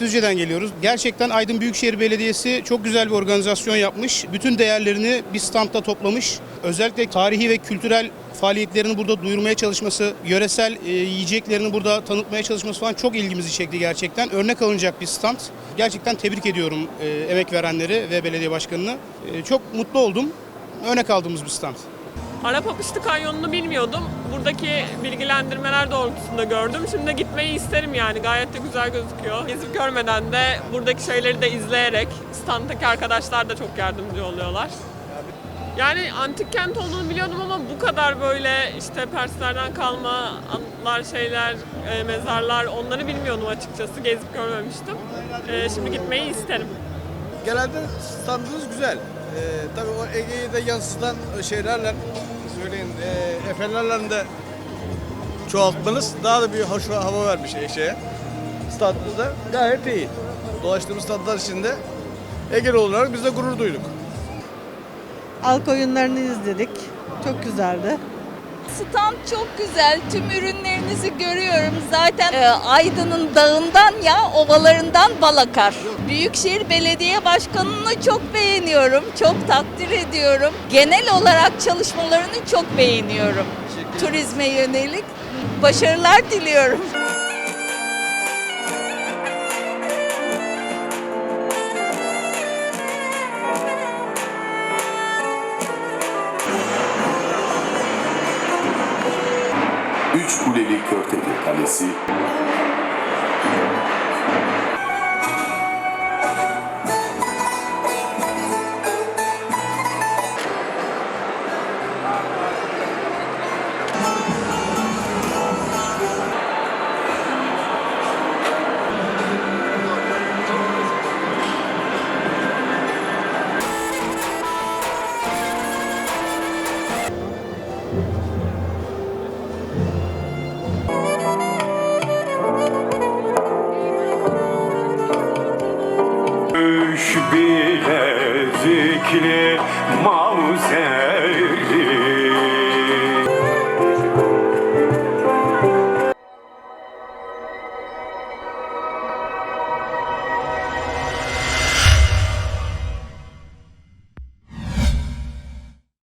Düzce'den geliyoruz. Gerçekten Aydın Büyükşehir Belediyesi çok güzel bir organizasyon yapmış. Bütün değerlerini bir standta toplamış. Özellikle tarihi ve kültürel faaliyetlerini burada duyurmaya çalışması, yöresel e, yiyeceklerini burada tanıtmaya çalışması falan çok ilgimizi çekti gerçekten. Örnek alınacak bir stand. Gerçekten tebrik ediyorum e, emek verenleri ve belediye başkanını. E, çok mutlu oldum. Örnek aldığımız bir stand. Arap Apıştı Kanyonu'nu bilmiyordum. Buradaki bilgilendirmeler doğrultusunda gördüm. Şimdi de gitmeyi isterim yani. Gayet de güzel gözüküyor. Gezip görmeden de buradaki şeyleri de izleyerek standdaki arkadaşlar da çok yardımcı oluyorlar. Yani antik kent olduğunu biliyordum ama bu kadar böyle işte Perslerden kalma anıtlar, şeyler, e, mezarlar onları bilmiyordum açıkçası. Gezip görmemiştim. E, şimdi gitmeyi isterim. Genelde standınız güzel. Ee, tabii o Ege'yi de yansıtan şeylerle, söyleyin, e, efelerle de çoğaltmanız daha da bir hoş hava vermiş şeye. Standınızda gayet iyi. Dolaştığımız standlar içinde Ege'li olarak biz de gurur duyduk. Halk oyunlarını izledik. Çok güzeldi. Stand çok güzel. Tüm ürünlerinizi görüyorum. Zaten e, Aydın'ın dağından ya ovalarından bal akar. Büyükşehir Belediye Başkanı'nı çok beğeniyorum. Çok takdir ediyorum. Genel olarak çalışmalarını çok beğeniyorum. Turizme yönelik başarılar diliyorum. jusqu'où l'hélicoptère est allé. bilezikli mavzer